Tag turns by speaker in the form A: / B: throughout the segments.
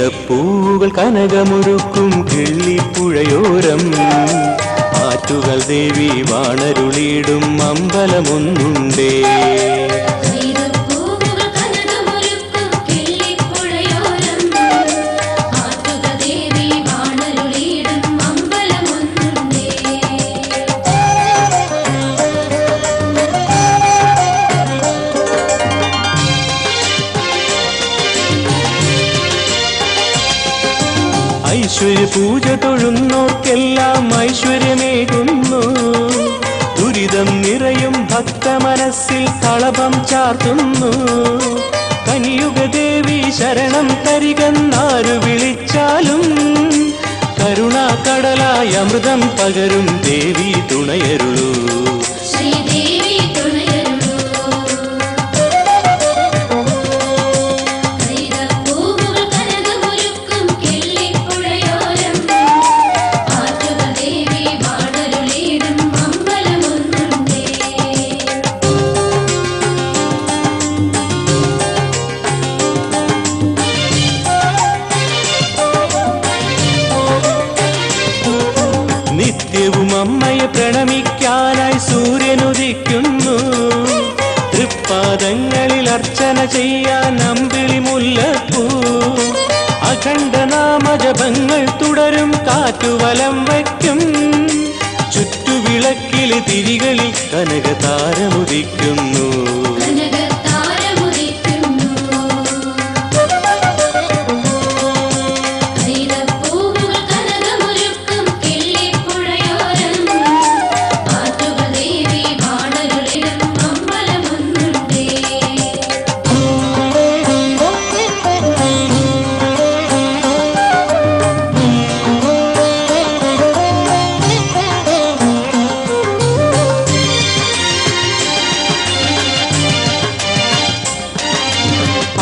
A: കൈതപ്പൂകൾ കനകമൊരുക്കും കിള്ളിപ്പുഴയോരം. ആറ്റുകൾ ദേവി വാണരുളിയിടും അമ്പലമൊന്നുണ്ടേ. പൂജ തൊഴുന്നോർക്കെല്ലാം ഐശ്വര്യമേകുന്നു. ദുരിതം നിറയും ഭക്ത മനസ്സിൽ തളപം ചാർത്തുന്നു. കനിയുഗ ദേവി ശരണം തരികന്നാരു വിളിച്ചാലും കരുണാകടലായ അമൃതം പകരും ദേവി തുണയരുളൂ. സൂര്യനുദിക്കുന്നു. തൃപ്പാദങ്ങളിൽ അർച്ചന ചെയ്യാൻ അമ്പിളി മുല്ലപ്പൂ. അഖണ്ഡനാമജപങ്ങൾ തുടരും കാറ്റുവലം വയ്ക്കും. ചുറ്റുവിളക്കിൽ തിരികളിൽ കനകതാരമുദിക്കുന്നു.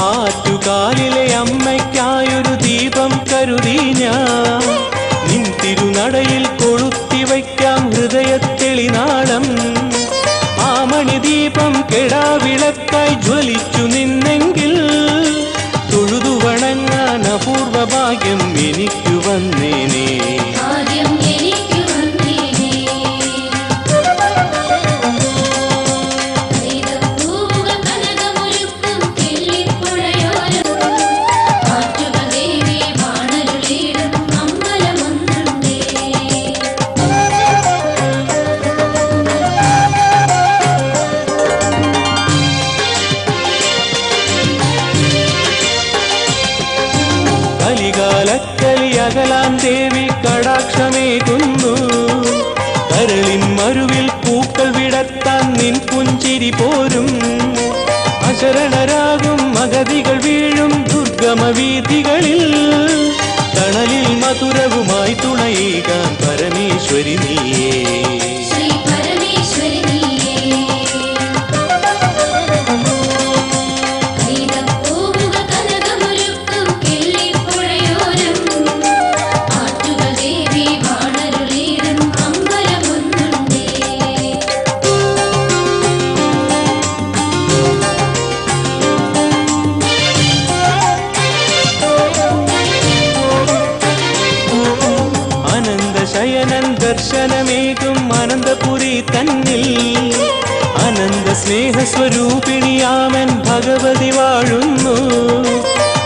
A: ആറ്റുകാലിലെ അമ്മയ്ക്കായൊരു ദീപം കരുതി ഞാൻ. നിൻ തിരുനടയിൽ അകലാൻ ദേവി കടാക്ഷമേകുന്നു കരളിൻ മരുവിൽ പൂക്കൾ വിടത്താൻ നിൻ പുഞ്ചിരി പോരും. അശരണരാകും മഗതികൾ വീഴും ദുർഗമ വീഥികളിൽ മധുരവുമായി തുണയേകാൻ അനന്തപുരി തന്നിൽ അനന്ത സ്നേഹസ്വരൂപിണിയാമൻ ഭഗവതി വാഴുന്നു.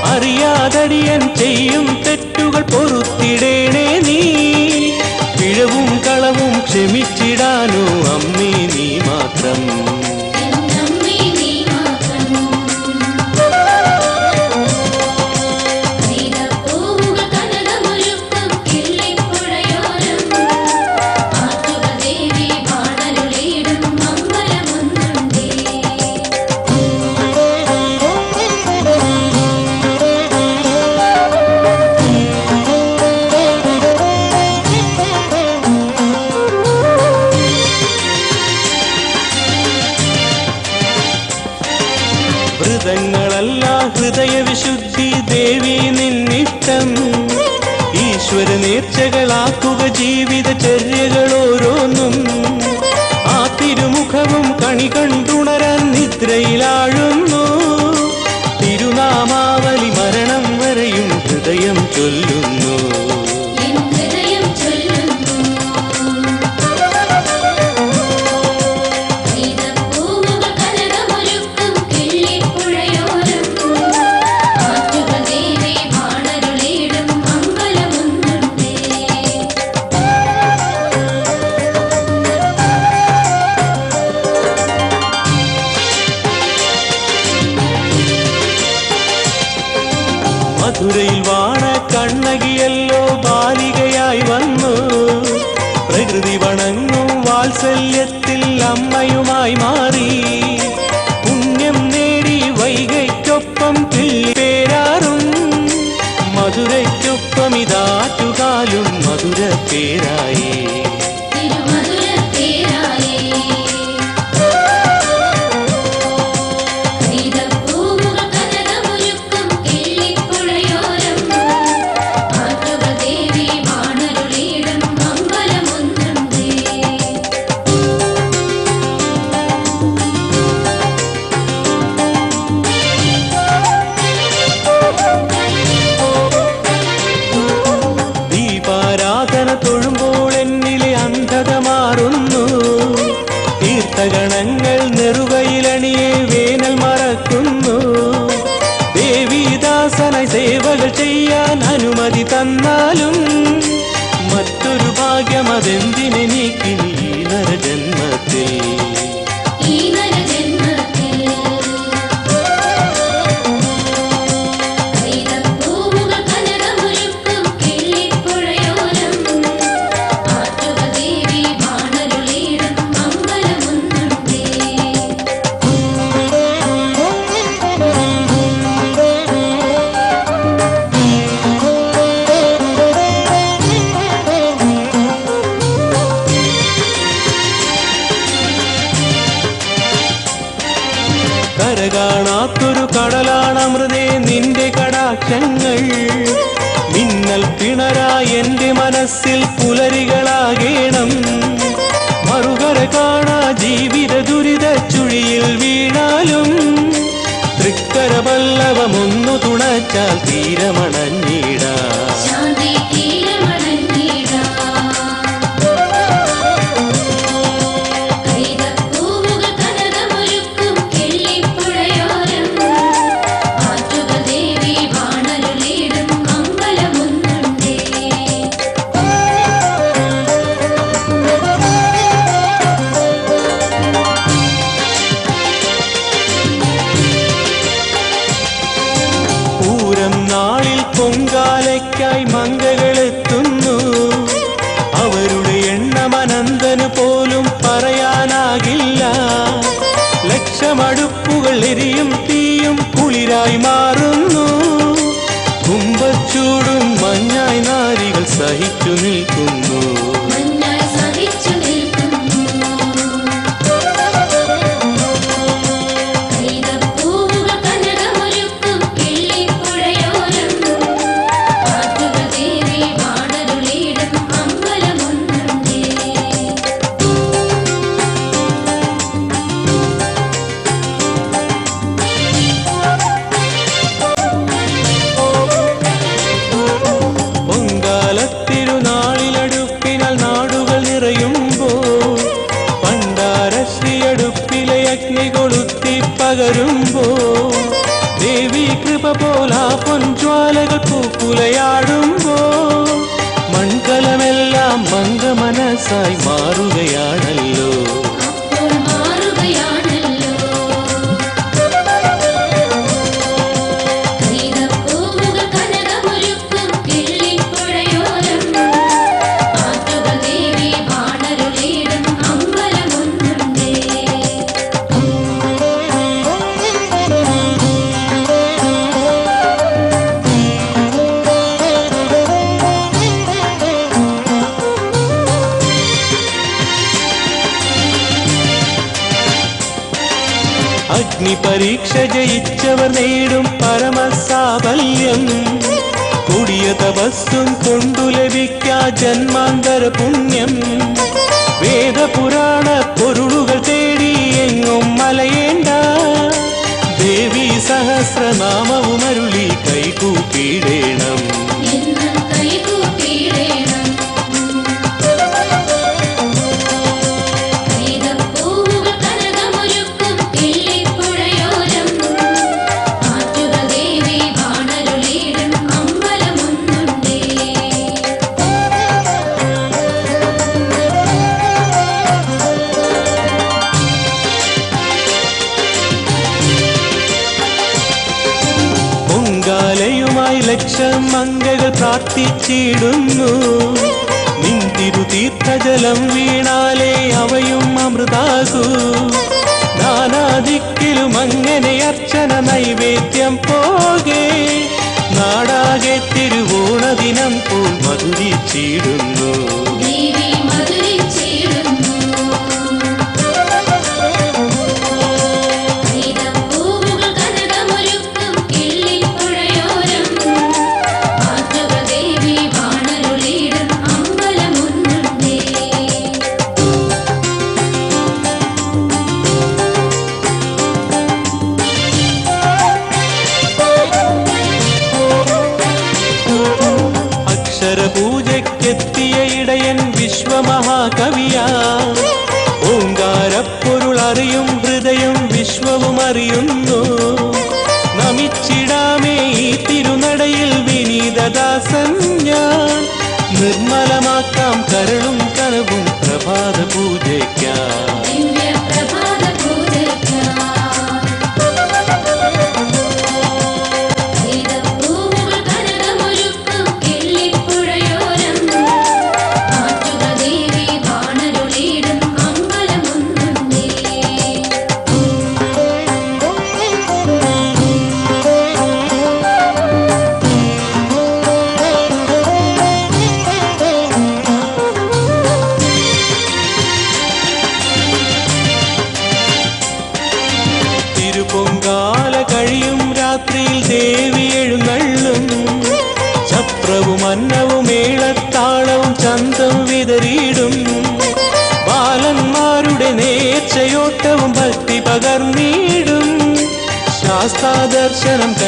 A: അറിയാതടിയൻ ചെയ്യും തെറ്റുകൾ പൊറുത്തിടേണേ നീ. പിഴവും കളവും ക്ഷമിച്ചിടാനോ അമ്മേ നീ മാത്രം.
B: വ്രതങ്ങളല്ല ഹൃദയ വിശുദ്ധി ദേവി
A: നിന്നിഷ്ടം. ഈശ്വര നേർച്ചകളാക്കുക ജീവിത ചര്യകൾ ഓരോന്നും ആ തിരുമുഖവും കണി കണ്ടുണരാൻ നിദ്രയിലാഴുന്നു. മധുരയിൽ വാണ കണ്ണകിയല്ലോ ബാലികയായി വന്നു. പ്രകൃതി വണങ്ങും വാത്സല്യത്തിൽ അമ്മയുമായി മാറി. പുണ്യം നേടി വൈകയ്ക്കൊപ്പം പേരാറും. മധുരയ്ക്കൊപ്പം ഇതാറ്റുകാലും മധുര പേരായി. കര കാണാത്തൊരു കടലാണമൃതേ നിന്റെ കടാക്ഷങ്ങൾ. മിന്നൽ പിണരായി എന്റെ മനസ്സിൽ പുലരികളാകേണം. മറുകര കാണാ ജീവിത ദുരിത ചുഴിയിൽ വീണാലും തൃക്കര തുണച്ചാൽ തീരമണഞ്ഞിടാ. നാളിൽ പൊങ്കാലയ്ക്കായി മങ്കകളെത്തുന്നു അവരുടെ എണ്ണം അനന്തന് പോലും പറയാനാകില്ല. ലക്ഷമടുപ്പുകൾ എരിയും തീയും കുളിരായി മാറുന്നു. കുമ്പച്ചൂടും മഞ്ഞായി നാരികൾ സഹിച്ചു നിൽക്കുന്നു. പകരുമ്പോൾ ദേവി കൃപ പോലാ പൊൻജ്വാലകൾ പൂക്കുലയാടുമ്പോൾ മൺകലമെല്ലാം മംഗമനസായി മാറുകയാണല്ലോ അഗ്നി പരീക്ഷ ജയിച്ചവർ നേടും പരമസാഫല്യം കൊടിയ തപസ്സും കൊണ്ടു ലഭിക്കാ ജന്മാന്തര പുണ്യം. വേദപുരാണ പൊരുളുകൾ തേടി എങ്ങും മലയേണ്ട. ദേവി സഹസ്രനാമവും അരുളി കൈകൂപ്പിടേണം മംഗകൾ പ്രാർത്ഥിച്ചിടുന്നു നിന്തിരു തീർത്ഥജലം വീണാലേ അവയും അമൃതാകൂ നാനാദിക്കിലും അങ്ങനെ അർച്ചന നൈവേദ്യം പോകെ നാടാകെ തിരുവോണദിനം പോൽ മധുരിച്ചിടുന്നു വിശ്വമഹാകവിയാ ഓങ്കാരപ്പൊരുൾ അറിയും ഹൃദയം വിശ്വവും അറിയുന്നു. നമിച്ചിടാമേ ഈ തിരുനടയിൽ വിനീതദാസൻ ഞാൻ. Let's get them.